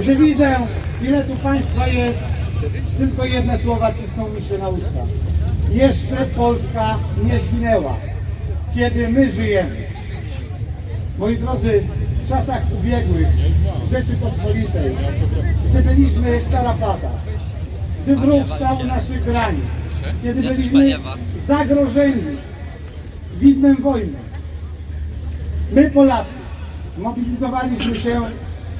Gdy widzę, ile tu Państwa jest, tylko jedne słowa cisną mi się na usta. Jeszcze Polska nie zginęła, kiedy my żyjemy. Moi drodzy, w czasach ubiegłych Rzeczypospolitej, gdy byliśmy w tarapatach, gdy wróg stał u naszych granic, kiedy byliśmy zagrożeni widmem wojny, my Polacy mobilizowaliśmy się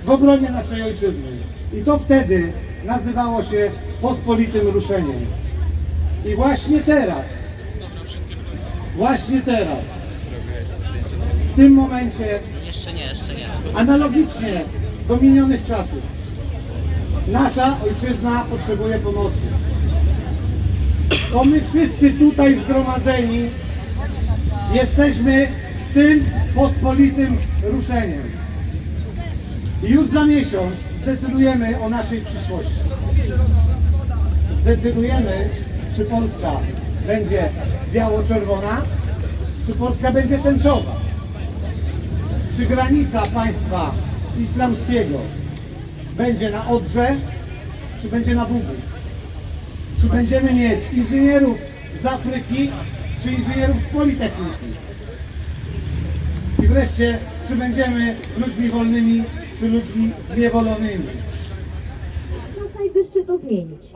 w obronie naszej ojczyzny. I to wtedy nazywało się pospolitym ruszeniem. I właśnie teraz, właśnie teraz, w tym momencie, Jeszcze nie, jeszcze nie. analogicznie do minionych czasów, nasza ojczyzna potrzebuje pomocy. To my wszyscy tutaj zgromadzeni jesteśmy tym pospolitym ruszeniem. I już za miesiąc zdecydujemy o naszej przyszłości. Zdecydujemy, czy Polska będzie biało-czerwona, czy Polska będzie tęczowa. Czy granica państwa islamskiego będzie na Odrze, czy będzie na Bugu? Czy będziemy mieć inżynierów z Afryki, czy inżynierów z Politechniki? I wreszcie, czy będziemy ludźmi wolnymi, czy ludźmi zniewolonymi? Czas najwyższy to zmienić.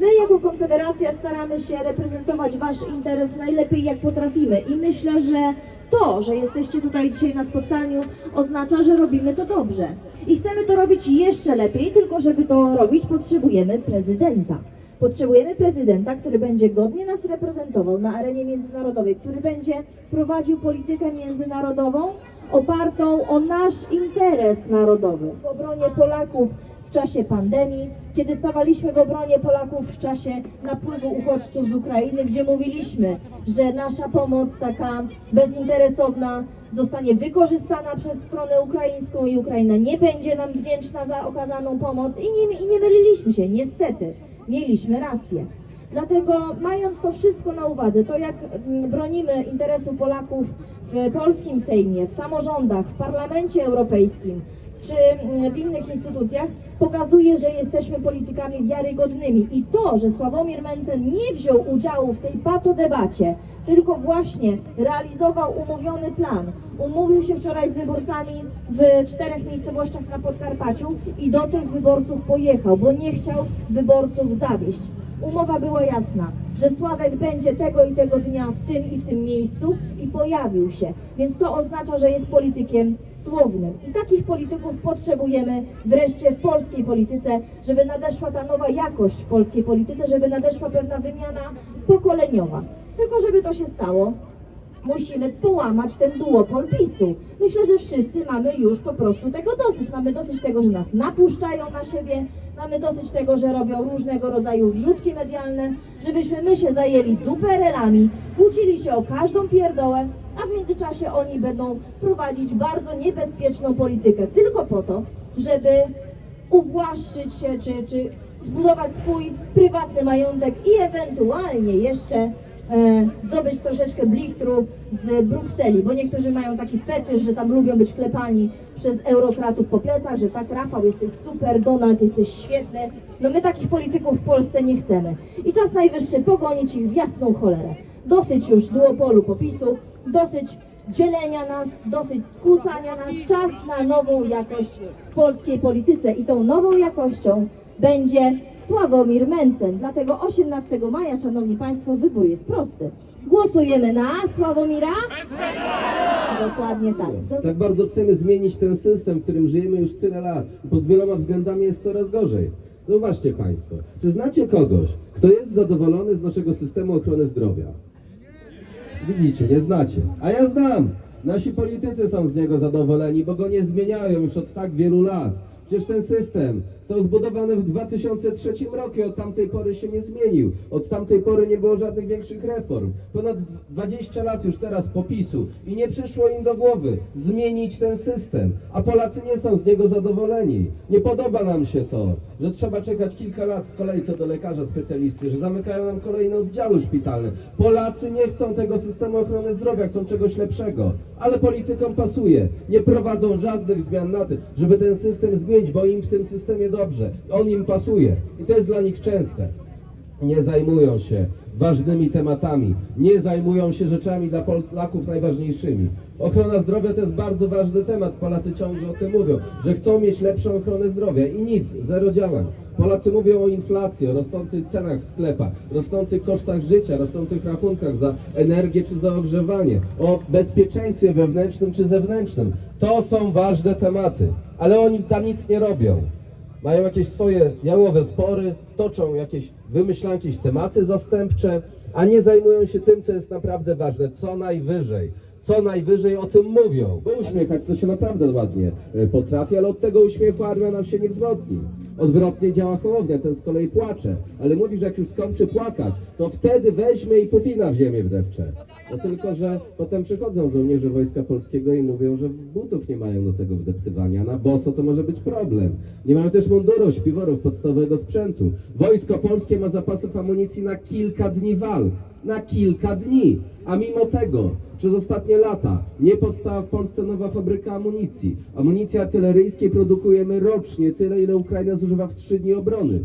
My jako Konfederacja staramy się reprezentować Wasz interes najlepiej jak potrafimy i myślę, że to, że jesteście tutaj dzisiaj na spotkaniu oznacza, że robimy to dobrze. I chcemy to robić jeszcze lepiej, tylko żeby to robić potrzebujemy prezydenta. Potrzebujemy prezydenta, który będzie godnie nas reprezentował na arenie międzynarodowej, który będzie prowadził politykę międzynarodową opartą o nasz interes narodowy w obronie Polaków w czasie pandemii, kiedy stawaliśmy w obronie Polaków w czasie napływu uchodźców z Ukrainy, gdzie mówiliśmy, że nasza pomoc taka bezinteresowna zostanie wykorzystana przez stronę ukraińską i Ukraina nie będzie nam wdzięczna za okazaną pomoc i nie, i nie myliliśmy się, niestety, mieliśmy rację. Dlatego mając to wszystko na uwadze, to jak mm, bronimy interesu Polaków w polskim Sejmie, w samorządach, w Parlamencie Europejskim czy mm, w innych instytucjach, pokazuje, że jesteśmy politykami wiarygodnymi. I to, że Sławomir Mencen nie wziął udziału w tej patodebacie, tylko właśnie realizował umówiony plan. Umówił się wczoraj z wyborcami w czterech miejscowościach na Podkarpaciu i do tych wyborców pojechał, bo nie chciał wyborców zawieść. Umowa była jasna, że Sławek będzie tego i tego dnia w tym i w tym miejscu i pojawił się. Więc to oznacza, że jest politykiem słownym. I takich polityków potrzebujemy wreszcie w polskiej polityce, żeby nadeszła ta nowa jakość w polskiej polityce, żeby nadeszła pewna wymiana pokoleniowa. Tylko żeby to się stało, musimy połamać ten duopol PiSu. Myślę, że wszyscy mamy już po prostu tego dosyć. Mamy dosyć tego, że nas napuszczają na siebie, mamy dosyć tego, że robią różnego rodzaju wrzutki medialne, żebyśmy my się zajęli duperelami, kłócili się o każdą pierdołę, a w międzyczasie oni będą prowadzić bardzo niebezpieczną politykę tylko po to, żeby uwłaszczyć się, czy, czy zbudować swój prywatny majątek i ewentualnie jeszcze zdobyć troszeczkę blichtru z Brukseli, bo niektórzy mają taki fetysz, że tam lubią być klepani przez eurokratów po plecach, że tak Rafał jesteś super, Donald jesteś świetny. No my takich polityków w Polsce nie chcemy. I czas najwyższy pogonić ich w jasną cholerę. Dosyć już duopolu popisu, dosyć dzielenia nas, dosyć skłócania nas. Czas na nową jakość w polskiej polityce i tą nową jakością będzie Sławomir Mencen. Dlatego 18 maja, Szanowni Państwo, wybór jest prosty. Głosujemy na Sławomira? Dokładnie tak. Do- Tak bardzo chcemy zmienić ten system, w którym żyjemy już tyle lat. Pod wieloma względami jest coraz gorzej. Zauważcie Państwo, czy znacie kogoś, kto jest zadowolony z naszego systemu ochrony zdrowia? Widzicie, nie znacie. A ja znam. Nasi politycy są z niego zadowoleni, bo go nie zmieniają już od tak wielu lat. Przecież ten system Został zbudowany w 2003 roku i od tamtej pory się nie zmienił. Od tamtej pory nie było żadnych większych reform. Ponad 20 lat już teraz popisu i nie przyszło im do głowy zmienić ten system, a Polacy nie są z niego zadowoleni. Nie podoba nam się to, że trzeba czekać kilka lat w kolejce do lekarza specjalisty, że zamykają nam kolejne oddziały szpitalne. Polacy nie chcą tego systemu ochrony zdrowia, chcą czegoś lepszego, ale politykom pasuje. Nie prowadzą żadnych zmian na tym, żeby ten system zmienić, bo im w tym systemie dobrze. On im pasuje i to jest dla nich częste nie zajmują się ważnymi tematami, nie zajmują się rzeczami dla Polaków najważniejszymi. Ochrona zdrowia to jest bardzo ważny temat. Polacy ciągle o tym mówią, że chcą mieć lepszą ochronę zdrowia i nic, zero działań. Polacy mówią o inflacji, o rosnących cenach w sklepach, rosnących kosztach życia, rosnących rachunkach za energię czy za ogrzewanie, o bezpieczeństwie wewnętrznym czy zewnętrznym. To są ważne tematy, ale oni tam nic nie robią mają jakieś swoje jałowe spory, toczą jakieś, wymyślają jakieś tematy zastępcze, a nie zajmują się tym, co jest naprawdę ważne, co najwyżej. Co najwyżej o tym mówią. Bo uśmiechać to się naprawdę ładnie e, potrafi, ale od tego uśmiechu armia nam się nie wzmocni. Odwrotnie działa Hołownia, ten z kolei płacze. Ale mówi, że jak już skończy płakać, to wtedy weźmie i Putina w ziemię wdepcze. No tylko, że potem przychodzą żołnierze Wojska Polskiego i mówią, że butów nie mają do tego wdeptywania. Na boso to może być problem. Nie mają też mundurów, śpiworów, podstawowego sprzętu. Wojsko Polskie ma zapasów amunicji na kilka dni walk. Na kilka dni. A mimo tego przez ostatnie lata nie powstała w Polsce nowa fabryka amunicji. Amunicji artyleryjskiej produkujemy rocznie tyle, ile Ukraina zużywa w trzy dni obrony.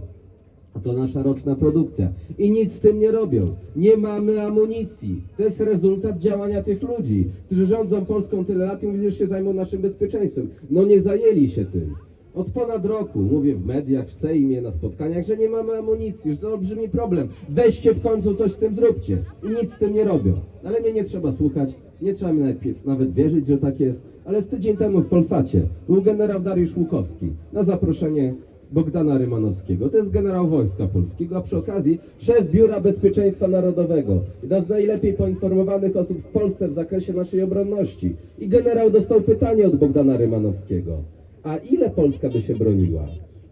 To nasza roczna produkcja. I nic z tym nie robią. Nie mamy amunicji. To jest rezultat działania tych ludzi, którzy rządzą Polską tyle lat i mówią, że się zajmą naszym bezpieczeństwem. No nie zajęli się tym. Od ponad roku mówię w mediach, w Sejmie, na spotkaniach, że nie mamy amunicji, że to olbrzymi problem. Weźcie w końcu coś z tym zróbcie. I nic z tym nie robią. Ale mnie nie trzeba słuchać, nie trzeba mi najpierw nawet wierzyć, że tak jest. Ale z tydzień temu w Polsacie był generał Dariusz Łukowski na zaproszenie Bogdana Rymanowskiego. To jest generał Wojska Polskiego, a przy okazji szef Biura Bezpieczeństwa Narodowego. Jedna z najlepiej poinformowanych osób w Polsce w zakresie naszej obronności. I generał dostał pytanie od Bogdana Rymanowskiego. A ile Polska by się broniła,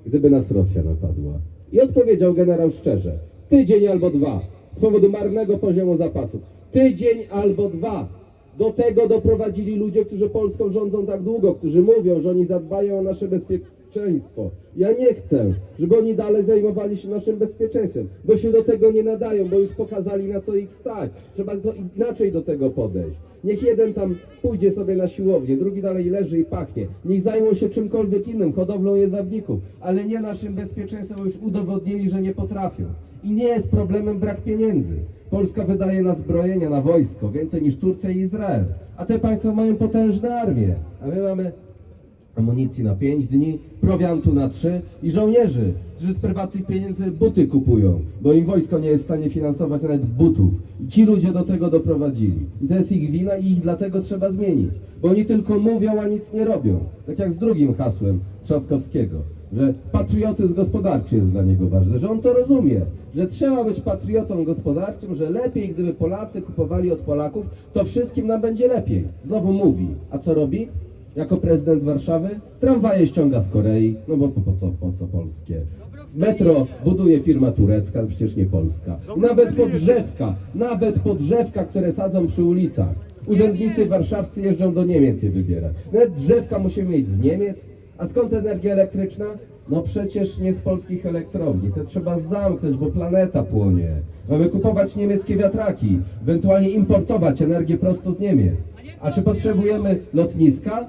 gdyby nas Rosja napadła? I odpowiedział generał szczerze. Tydzień albo dwa. Z powodu marnego poziomu zapasów. Tydzień albo dwa. Do tego doprowadzili ludzie, którzy Polską rządzą tak długo, którzy mówią, że oni zadbają o nasze bezpieczeństwo. Ja nie chcę, żeby oni dalej zajmowali się naszym bezpieczeństwem, bo się do tego nie nadają, bo już pokazali na co ich stać. Trzeba do, inaczej do tego podejść. Niech jeden tam pójdzie sobie na siłownię, drugi dalej leży i pachnie. Niech zajmą się czymkolwiek innym, hodowlą jedwabników, ale nie naszym bezpieczeństwem, bo już udowodnili, że nie potrafią. I nie jest problemem brak pieniędzy. Polska wydaje na zbrojenia, na wojsko więcej niż Turcja i Izrael. A te państwa mają potężne armie. A my mamy amunicji na 5 dni, prowiantu na 3 i żołnierzy, którzy z prywatnych pieniędzy buty kupują, bo im wojsko nie jest w stanie finansować nawet butów. I ci ludzie do tego doprowadzili. I to jest ich wina i ich dlatego trzeba zmienić. Bo oni tylko mówią, a nic nie robią. Tak jak z drugim hasłem Trzaskowskiego, że patriotyzm gospodarczy jest dla niego ważny, że on to rozumie, że trzeba być patriotą gospodarczym, że lepiej, gdyby Polacy kupowali od Polaków, to wszystkim nam będzie lepiej. Znowu mówi. A co robi? Jako prezydent Warszawy tramwaje ściąga z Korei, no bo po, po co, po co polskie? Metro buduje firma turecka, przecież nie polska. Nawet podrzewka, nawet podrzewka, które sadzą przy ulicach. Urzędnicy warszawscy jeżdżą do Niemiec je wybierać. Nawet drzewka musimy mieć z Niemiec. A skąd energia elektryczna? No przecież nie z polskich elektrowni. To trzeba zamknąć, bo planeta płonie. Mamy kupować niemieckie wiatraki, ewentualnie importować energię prosto z Niemiec. A czy potrzebujemy lotniska?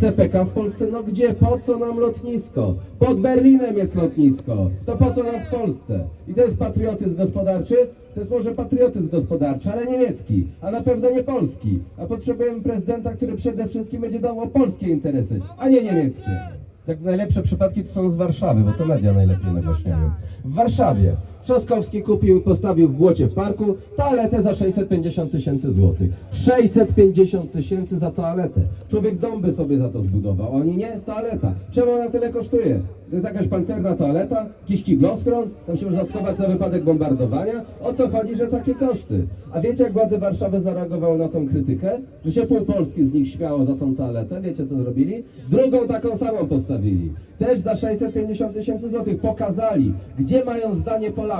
CPK w Polsce? No gdzie? Po co nam lotnisko? Pod Berlinem jest lotnisko. To po co nam w Polsce? I to jest patriotyzm gospodarczy? To jest może patriotyzm gospodarczy, ale niemiecki, a na pewno nie polski. A potrzebujemy prezydenta, który przede wszystkim będzie dbał o polskie interesy, a nie niemieckie. Tak najlepsze przypadki to są z Warszawy, bo to media najlepiej nagłaśniają. W Warszawie Trzaskowski kupił i postawił w błocie w parku toaletę za 650 tysięcy złotych. 650 tysięcy za toaletę. Człowiek dom by sobie za to zbudował, oni nie, toaleta. Czemu ona tyle kosztuje? To jest jakaś pancerna toaleta, jakiś kibloskron, tam się można schować na wypadek bombardowania. O co chodzi, że takie koszty? A wiecie, jak władze Warszawy zareagowały na tą krytykę? Że się pół Polski z nich śmiało za tą toaletę. Wiecie, co zrobili? Drugą taką samą postawili. Też za 650 tysięcy złotych pokazali, gdzie mają zdanie Polaków,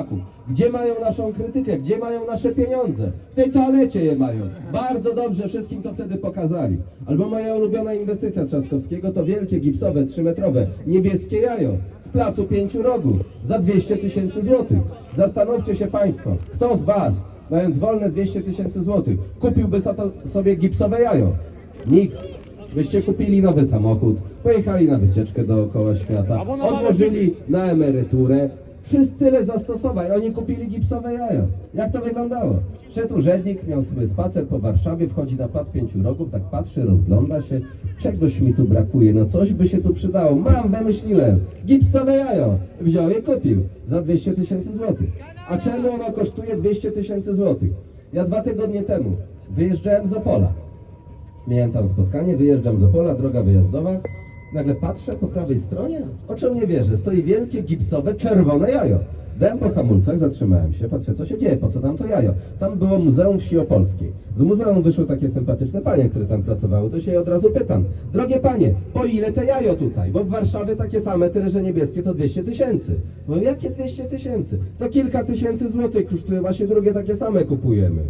gdzie mają naszą krytykę, gdzie mają nasze pieniądze. W tej toalecie je mają. Bardzo dobrze wszystkim to wtedy pokazali. Albo moja ulubiona inwestycja Trzaskowskiego to wielkie gipsowe, trzymetrowe, niebieskie jajo z placu pięciu rogów za 200 tysięcy złotych. Zastanówcie się Państwo, kto z Was, mając wolne 200 tysięcy złotych, kupiłby sobie gipsowe jajo? Nikt. Byście kupili nowy samochód, pojechali na wycieczkę dookoła świata, odłożyli na emeryturę. Wszyscy tyle zastosowań, oni kupili gipsowe jajo. Jak to wyglądało? Szedł urzędnik, miał sobie spacer po Warszawie, wchodzi na plac pięciu rogów, tak patrzy, rozgląda się. Czegoś mi tu brakuje, no coś by się tu przydało. Mam, wymyśliłem. Gipsowe jajo. Wziął je, kupił za 200 tysięcy złotych. A czemu ono kosztuje 200 tysięcy złotych? Ja dwa tygodnie temu wyjeżdżałem z Opola. Miałem tam spotkanie, wyjeżdżam z Opola, droga wyjazdowa. Nagle patrzę po prawej stronie, oczom nie wierzę, stoi wielkie gipsowe czerwone jajo. Dałem po hamulcach, zatrzymałem się, patrzę co się dzieje, po co tam to jajo. Tam było Muzeum Wsi Opolskiej. Z muzeum wyszły takie sympatyczne panie, które tam pracowały, to się je od razu pytam. Drogie panie, po ile te jajo tutaj? Bo w Warszawie takie same, tyle że niebieskie to 200 tysięcy. Bo jakie 200 tysięcy? To kilka tysięcy złotych kosztuje, właśnie drugie takie same kupujemy.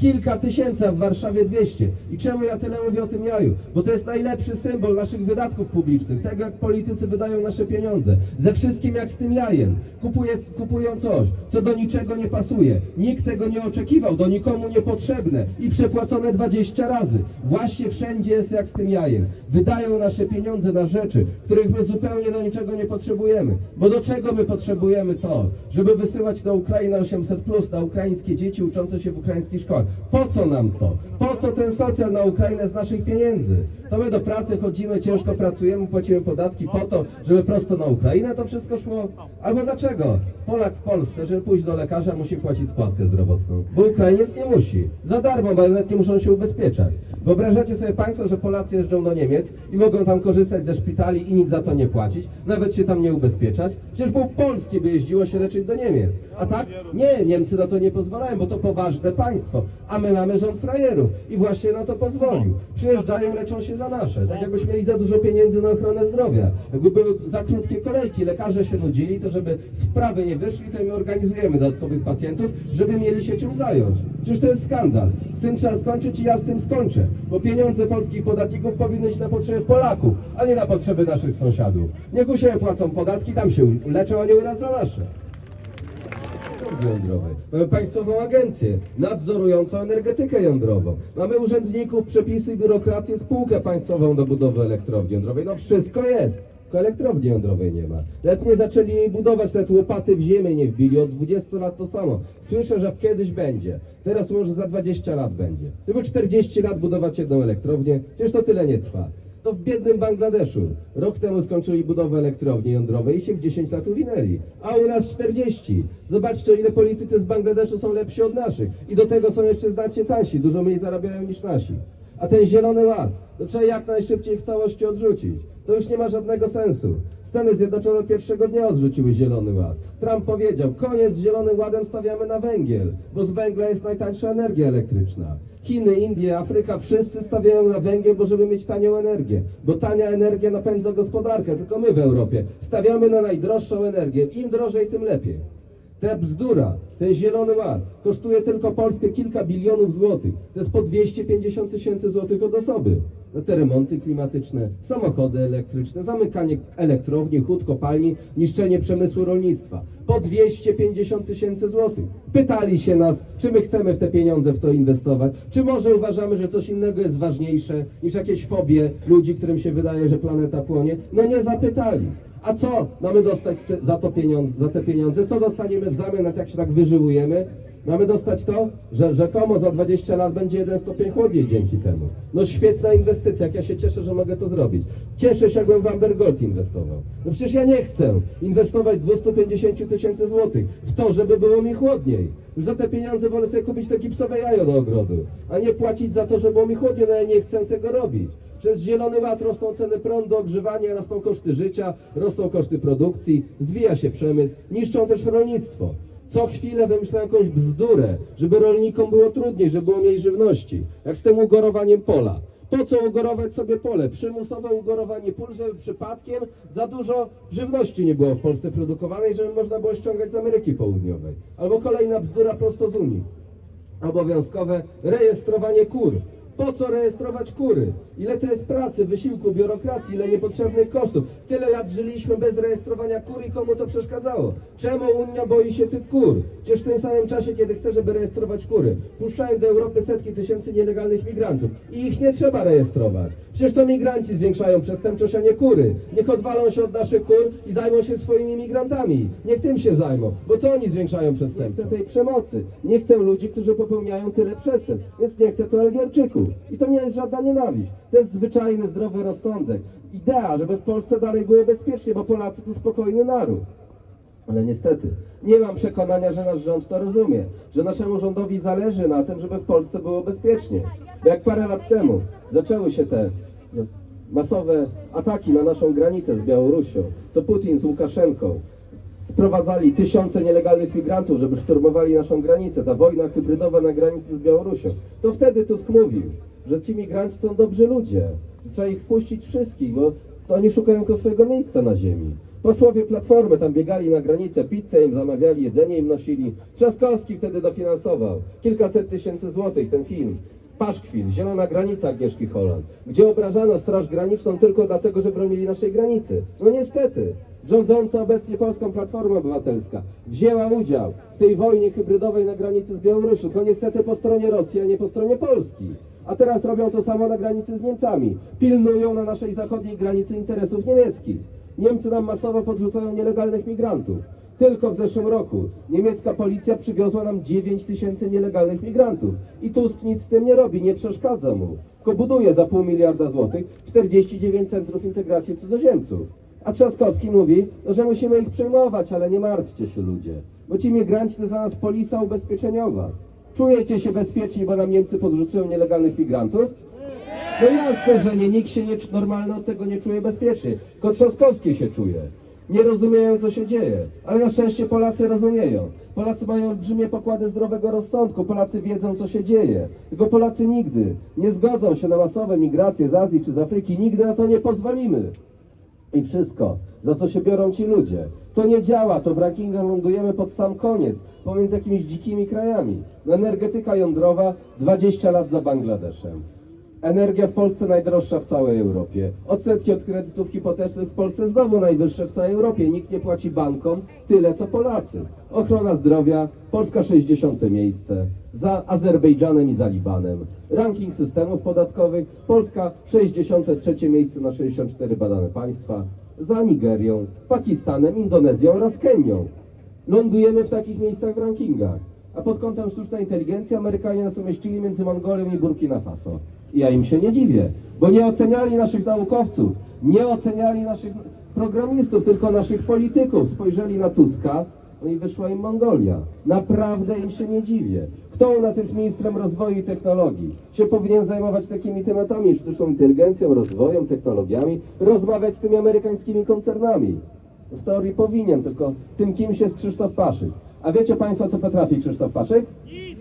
Kilka tysięcy, a w Warszawie 200. I czemu ja tyle mówię o tym jaju? Bo to jest najlepszy symbol naszych wydatków publicznych, tego jak politycy wydają nasze pieniądze. Ze wszystkim jak z tym jajem. Kupuje, kupują coś, co do niczego nie pasuje. Nikt tego nie oczekiwał, do nikomu niepotrzebne i przepłacone 20 razy. Właśnie wszędzie jest jak z tym jajem. Wydają nasze pieniądze na rzeczy, których my zupełnie do niczego nie potrzebujemy. Bo do czego my potrzebujemy to? Żeby wysyłać na Ukrainę 800 plus na ukraińskie dzieci uczące się w ukraińskich szkołach. Po co nam to? Po co ten socjal na Ukrainę z naszych pieniędzy? To my do pracy chodzimy, ciężko pracujemy, płacimy podatki po to, żeby prosto na Ukrainę to wszystko szło? Albo dlaczego? Polak w Polsce, żeby pójść do lekarza, musi płacić składkę zdrowotną. Bo Ukrainiec nie musi. Za darmo, bo nawet nie muszą się ubezpieczać. Wyobrażacie sobie Państwo, że Polacy jeżdżą do Niemiec i mogą tam korzystać ze szpitali i nic za to nie płacić, nawet się tam nie ubezpieczać? Przecież pół Polski by jeździło się leczyć do Niemiec. A tak? Nie, Niemcy na to nie pozwalają, bo to poważne państwo. A my mamy rząd frajerów i właśnie na to pozwolił. Przyjeżdżają, leczą się za nasze. Tak jakbyśmy mieli za dużo pieniędzy na ochronę zdrowia. Jakby były za krótkie kolejki, lekarze się nudzili, to żeby sprawy nie wyszli, to my organizujemy dodatkowych pacjentów, żeby mieli się czym zająć. Przecież to jest skandal. Z tym trzeba skończyć i ja z tym skończę. Bo pieniądze polskich podatników powinny iść na potrzeby Polaków, a nie na potrzeby naszych sąsiadów. Niech u siebie płacą podatki, tam się leczą, a nie u nas za nasze jądrowej. Mamy państwową agencję nadzorującą energetykę jądrową. Mamy urzędników, przepisy biurokrację, spółkę państwową do budowy elektrowni jądrowej. No wszystko jest. Tylko elektrowni jądrowej nie ma. Nawet nie zaczęli jej budować, nawet łopaty w ziemię nie wbili. Od 20 lat to samo. Słyszę, że kiedyś będzie. Teraz może za 20 lat będzie. Tylko 40 lat budować jedną elektrownię. Przecież to tyle nie trwa. To w biednym Bangladeszu. Rok temu skończyli budowę elektrowni jądrowej i się w 10 lat uwinęli. A u nas 40. Zobaczcie, o ile politycy z Bangladeszu są lepsi od naszych. I do tego są jeszcze znacznie tańsi. Dużo mniej zarabiają niż nasi. A ten zielony ład, to trzeba jak najszybciej w całości odrzucić. To już nie ma żadnego sensu. Stany Zjednoczone pierwszego dnia odrzuciły Zielony Ład. Trump powiedział, koniec z Zielonym Ładem stawiamy na węgiel, bo z węgla jest najtańsza energia elektryczna. Chiny, Indie, Afryka, wszyscy stawiają na węgiel, bo żeby mieć tanią energię. Bo tania energia napędza gospodarkę, tylko my w Europie stawiamy na najdroższą energię. Im drożej, tym lepiej. Ta bzdura, ten zielony ład kosztuje tylko Polskę kilka bilionów złotych. To jest po 250 tysięcy złotych od osoby. Na te remonty klimatyczne, samochody elektryczne, zamykanie elektrowni, hut, kopalni, niszczenie przemysłu rolnictwa. Po 250 tysięcy złotych. Pytali się nas, czy my chcemy w te pieniądze w to inwestować, czy może uważamy, że coś innego jest ważniejsze niż jakieś fobie ludzi, którym się wydaje, że planeta płonie. No nie zapytali. A co mamy dostać za, to pieniądze, za te pieniądze? Co dostaniemy w zamian, jak się tak wyżyłujemy? Mamy dostać to, że rzekomo za 20 lat będzie jeden stopień chłodniej dzięki temu. No świetna inwestycja, jak ja się cieszę, że mogę to zrobić. Cieszę się, jakbym w Amber Gold inwestował. No przecież ja nie chcę inwestować 250 tysięcy złotych w to, żeby było mi chłodniej. Już za te pieniądze wolę sobie kupić to gipsowe jajo do ogrodu, a nie płacić za to, żeby było mi chłodniej, no ja nie chcę tego robić. Przez Zielony Ład rosną ceny prądu, ogrzewania, rosną koszty życia, rosną koszty produkcji, zwija się przemysł, niszczą też rolnictwo. Co chwilę wymyślają jakąś bzdurę, żeby rolnikom było trudniej, żeby było mniej żywności. Jak z tym ugorowaniem pola. Po co ugorować sobie pole? Przymusowe ugorowanie pól, żeby przypadkiem za dużo żywności nie było w Polsce produkowanej, żeby można było ściągać z Ameryki Południowej. Albo kolejna bzdura prosto z Unii obowiązkowe rejestrowanie kur. Po co rejestrować kury? Ile to jest pracy, wysiłku, biurokracji, ile niepotrzebnych kosztów? Tyle lat żyliśmy bez rejestrowania kur i komu to przeszkadzało? Czemu Unia boi się tych kur? Przecież w tym samym czasie, kiedy chce, żeby rejestrować kury, puszczają do Europy setki tysięcy nielegalnych migrantów i ich nie trzeba rejestrować. Przecież to migranci zwiększają przestępczość, a nie kury. Niech odwalą się od naszych kur i zajmą się swoimi migrantami. Niech tym się zajmą, bo to oni zwiększają przestępczość. Nie chcę tej przemocy. Nie chcę ludzi, którzy popełniają tyle przestępstw. Więc nie chcę tu Algierczyków. I to nie jest żadna nienawiść. To jest zwyczajny, zdrowy rozsądek. Idea, żeby w Polsce dalej było bezpiecznie, bo Polacy to spokojny naród. Ale niestety, nie mam przekonania, że nasz rząd to rozumie, że naszemu rządowi zależy na tym, żeby w Polsce było bezpiecznie. Bo jak parę lat temu zaczęły się te masowe ataki na naszą granicę z Białorusią, co Putin z Łukaszenką sprowadzali tysiące nielegalnych migrantów, żeby szturmowali naszą granicę, ta wojna hybrydowa na granicy z Białorusią, to wtedy Tusk mówił, że ci migranci są dobrzy ludzie, że trzeba ich wpuścić wszystkich, bo to oni szukają tylko swojego miejsca na ziemi. Posłowie Platformy tam biegali na granicę, pizzę im zamawiali, jedzenie im nosili. Trzaskowski wtedy dofinansował kilkaset tysięcy złotych ten film. Paszkwil, zielona granica Agnieszki Holland, gdzie obrażano Straż Graniczną tylko dlatego, że bronili naszej granicy. No niestety, rządząca obecnie Polską Platforma Obywatelska wzięła udział w tej wojnie hybrydowej na granicy z Białorusią, tylko niestety po stronie Rosji, a nie po stronie Polski. A teraz robią to samo na granicy z Niemcami. Pilnują na naszej zachodniej granicy interesów niemieckich. Niemcy nam masowo podrzucają nielegalnych migrantów. Tylko w zeszłym roku niemiecka policja przywiozła nam 9 tysięcy nielegalnych migrantów. I Tusk nic z tym nie robi, nie przeszkadza mu. Tylko buduje za pół miliarda złotych 49 centrów integracji cudzoziemców. A Trzaskowski mówi, no, że musimy ich przyjmować, ale nie martwcie się ludzie. Bo ci migranci to dla nas polisa ubezpieczeniowa. Czujecie się bezpieczni, bo nam Niemcy podrzucują nielegalnych migrantów? No jasne, że nie, nikt się nie, normalny od tego nie czuje bezpiecznie. Tylko Trzaskowski się czuje. Nie rozumieją, co się dzieje. Ale na szczęście Polacy rozumieją. Polacy mają olbrzymie pokłady zdrowego rozsądku. Polacy wiedzą, co się dzieje. Tylko Polacy nigdy nie zgodzą się na masowe migracje z Azji czy z Afryki. Nigdy na to nie pozwolimy. I wszystko, za co się biorą ci ludzie. To nie działa, to w rankingach lądujemy pod sam koniec, pomiędzy jakimiś dzikimi krajami. No, energetyka jądrowa 20 lat za Bangladeszem. Energia w Polsce najdroższa w całej Europie. Odsetki od kredytów hipotecznych w Polsce znowu najwyższe w całej Europie. Nikt nie płaci bankom tyle co Polacy. Ochrona zdrowia, Polska 60 miejsce, za Azerbejdżanem i za Libanem. Ranking systemów podatkowych, Polska 63 miejsce na 64 badane państwa, za Nigerią, Pakistanem, Indonezją oraz Kenią. Lądujemy w takich miejscach w rankingach. A pod kątem sztucznej inteligencji Amerykanie nas umieścili między Mongolią i Burkina Faso. Ja im się nie dziwię, bo nie oceniali naszych naukowców, nie oceniali naszych programistów, tylko naszych polityków. Spojrzeli na Tuska, no i wyszła im Mongolia. Naprawdę im się nie dziwię. Kto u nas jest ministrem rozwoju i technologii? Się powinien zajmować takimi tematami, sztuczną inteligencją, rozwojem, technologiami, rozmawiać z tymi amerykańskimi koncernami. W teorii powinien, tylko tym kimś jest Krzysztof Paszyk. A wiecie Państwo, co potrafi Krzysztof Paszyk?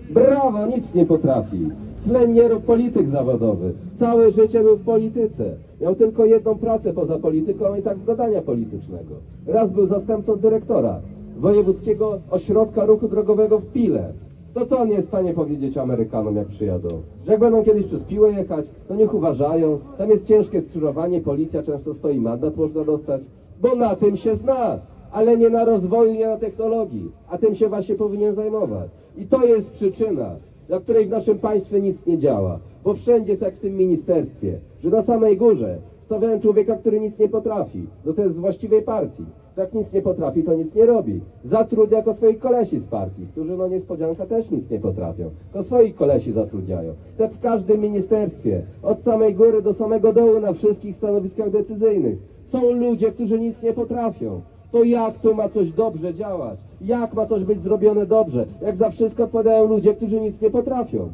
Brawo, nic nie potrafi. Slenierów polityk zawodowy. Całe życie był w polityce. Miał tylko jedną pracę poza polityką i tak z zadania politycznego. Raz był zastępcą dyrektora Wojewódzkiego Ośrodka Ruchu Drogowego w Pile. To co on jest w stanie powiedzieć Amerykanom, jak przyjadą? Że jak będą kiedyś przez Piłę jechać, to niech uważają. Tam jest ciężkie skrzyżowanie, policja często stoi, mandat można dostać. Bo na tym się zna ale nie na rozwoju, nie na technologii, a tym się właśnie powinien zajmować. I to jest przyczyna, dla której w naszym państwie nic nie działa, bo wszędzie jest jak w tym ministerstwie, że na samej górze stawiają człowieka, który nic nie potrafi, że to jest z właściwej partii. Jak nic nie potrafi, to nic nie robi. Zatrudnia jako swoich kolesi z partii, którzy no niespodzianka też nic nie potrafią. To swoich kolesi zatrudniają. Tak w każdym ministerstwie, od samej góry do samego dołu na wszystkich stanowiskach decyzyjnych. Są ludzie, którzy nic nie potrafią. To jak tu ma coś dobrze działać? Jak ma coś być zrobione dobrze? Jak za wszystko odpowiadają ludzie, którzy nic nie potrafią?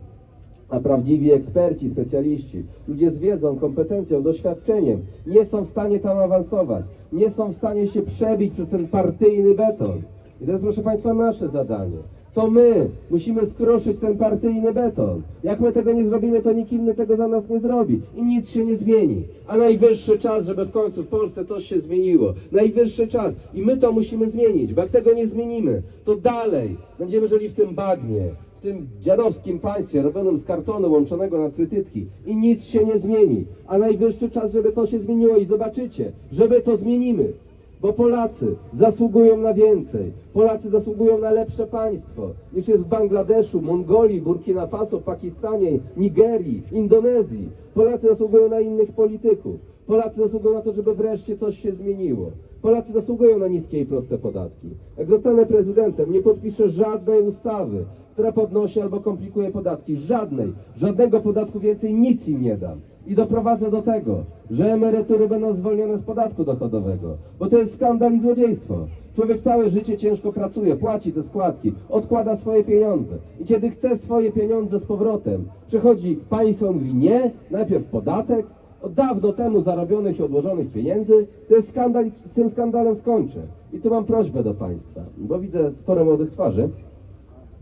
A prawdziwi eksperci, specjaliści, ludzie z wiedzą, kompetencją, doświadczeniem nie są w stanie tam awansować, nie są w stanie się przebić przez ten partyjny beton. I to jest, proszę Państwa, nasze zadanie. To my musimy skruszyć ten partyjny beton. Jak my tego nie zrobimy, to nikt inny tego za nas nie zrobi. I nic się nie zmieni. A najwyższy czas, żeby w końcu w Polsce coś się zmieniło. Najwyższy czas. I my to musimy zmienić, bo jak tego nie zmienimy, to dalej będziemy żyli w tym bagnie, w tym dziadowskim państwie robionym z kartonu łączonego na trytytki i nic się nie zmieni. A najwyższy czas, żeby to się zmieniło i zobaczycie, że my to zmienimy. Bo Polacy zasługują na więcej. Polacy zasługują na lepsze państwo niż jest w Bangladeszu, Mongolii, Burkina Faso, Pakistanie, Nigerii, Indonezji. Polacy zasługują na innych polityków. Polacy zasługują na to, żeby wreszcie coś się zmieniło. Polacy zasługują na niskie i proste podatki. Jak zostanę prezydentem, nie podpiszę żadnej ustawy, która podnosi albo komplikuje podatki. Żadnej. Żadnego podatku więcej nic im nie dam. I doprowadzę do tego, że emerytury będą zwolnione z podatku dochodowego. Bo to jest skandal i złodziejstwo. Człowiek całe życie ciężko pracuje, płaci te składki, odkłada swoje pieniądze. I kiedy chce swoje pieniądze z powrotem, przychodzi państwo mówi nie, najpierw podatek, od dawno temu zarobionych i odłożonych pieniędzy, to jest skandal i z tym skandalem skończę. I tu mam prośbę do Państwa, bo widzę sporo młodych twarzy,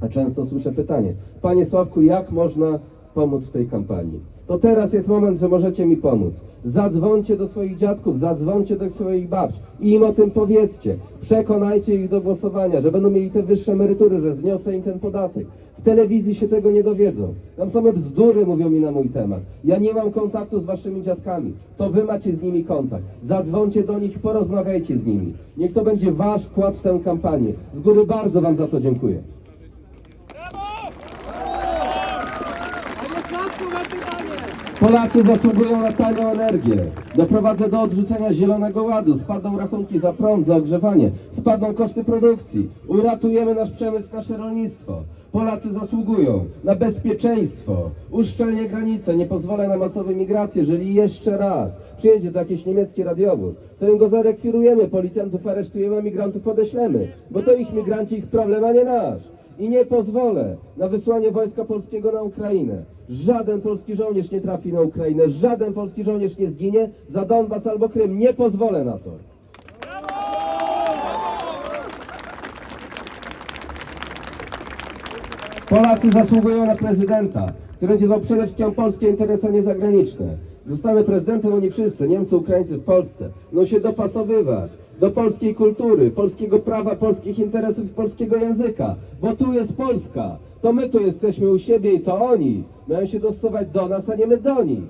a często słyszę pytanie, Panie Sławku, jak można pomóc w tej kampanii? To teraz jest moment, że możecie mi pomóc. Zadzwońcie do swoich dziadków, zadzwońcie do swoich babci i im o tym powiedzcie. Przekonajcie ich do głosowania, że będą mieli te wyższe emerytury, że zniosę im ten podatek. W telewizji się tego nie dowiedzą. Tam same bzdury mówią mi na mój temat. Ja nie mam kontaktu z waszymi dziadkami. To wy macie z nimi kontakt. Zadzwońcie do nich, porozmawiajcie z nimi. Niech to będzie wasz wkład w tę kampanię. Z góry bardzo wam za to dziękuję. Polacy zasługują na tanią energię. Doprowadzę do odrzucenia Zielonego Ładu. Spadną rachunki za prąd, za ogrzewanie. Spadną koszty produkcji. Uratujemy nasz przemysł, nasze rolnictwo. Polacy zasługują na bezpieczeństwo. Uszczelnię granice. Nie pozwolę na masową migrację. Jeżeli jeszcze raz przyjedzie to jakiś niemiecki radiowóz, to im go zarekwirujemy. Policjantów aresztujemy, migrantów odeślemy. Bo to ich migranci, ich problem, a nie nasz i nie pozwolę na wysłanie wojska polskiego na Ukrainę. Żaden polski żołnierz nie trafi na Ukrainę, żaden polski żołnierz nie zginie za Donbas albo Krym. Nie pozwolę na to. Polacy zasługują na prezydenta, który będzie dbał przede wszystkim o polskie interesy, a nie zagraniczne. Zostanę prezydentem, oni wszyscy, Niemcy, Ukraińcy w Polsce, będą się dopasowywać do polskiej kultury, polskiego prawa, polskich interesów, polskiego języka, bo tu jest Polska. To my tu jesteśmy u siebie i to oni mają się dostosować do nas, a nie my do nich.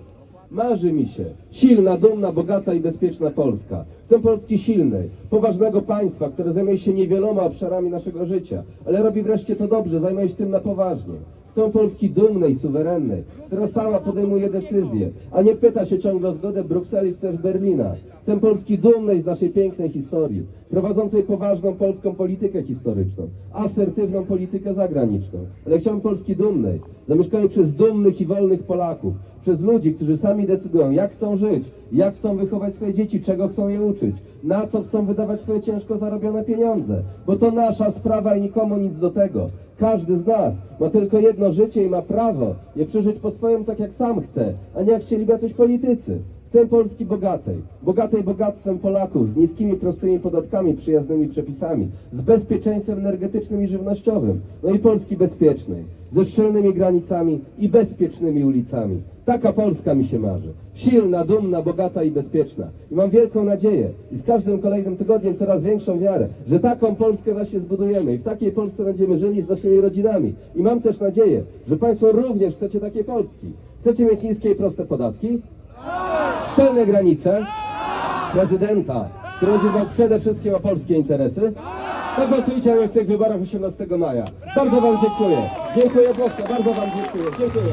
Marzy mi się silna, dumna, bogata i bezpieczna Polska. Chcę Polski silnej, poważnego państwa, które zajmuje się niewieloma obszarami naszego życia, ale robi wreszcie to dobrze, zajmuje się tym na poważnie. Chcę Polski dumnej, suwerennej, która sama podejmuje decyzje, a nie pyta się ciągle o zgodę Brukseli czy też Berlina. Chcę Polski dumnej z naszej pięknej historii, prowadzącej poważną polską politykę historyczną, asertywną politykę zagraniczną. Ale chciałem Polski dumnej, zamieszkanej przez dumnych i wolnych Polaków, przez ludzi, którzy sami decydują, jak chcą żyć, jak chcą wychować swoje dzieci, czego chcą je uczyć, na co chcą wydawać swoje ciężko zarobione pieniądze. Bo to nasza sprawa i nikomu nic do tego. Każdy z nas ma tylko jedno życie i ma prawo je przeżyć po swojemu tak jak sam chce, a nie jak chcieliby jacyś politycy. Chcę Polski bogatej, bogatej bogactwem Polaków, z niskimi, prostymi podatkami, przyjaznymi przepisami, z bezpieczeństwem energetycznym i żywnościowym, no i Polski bezpiecznej, ze szczelnymi granicami i bezpiecznymi ulicami. Taka Polska mi się marzy. Silna, dumna, bogata i bezpieczna. I mam wielką nadzieję i z każdym kolejnym tygodniem coraz większą wiarę, że taką Polskę właśnie zbudujemy i w takiej Polsce będziemy żyli z naszymi rodzinami. I mam też nadzieję, że Państwo również chcecie takiej Polski. Chcecie mieć niskie i proste podatki? Szczelne granice? Prezydenta, który będzie przede wszystkim o polskie interesy? To głosujcie w tych wyborach 18 maja. Bardzo Wam dziękuję. Dziękuję Bogdan, bardzo Wam dziękuję. Dziękuję.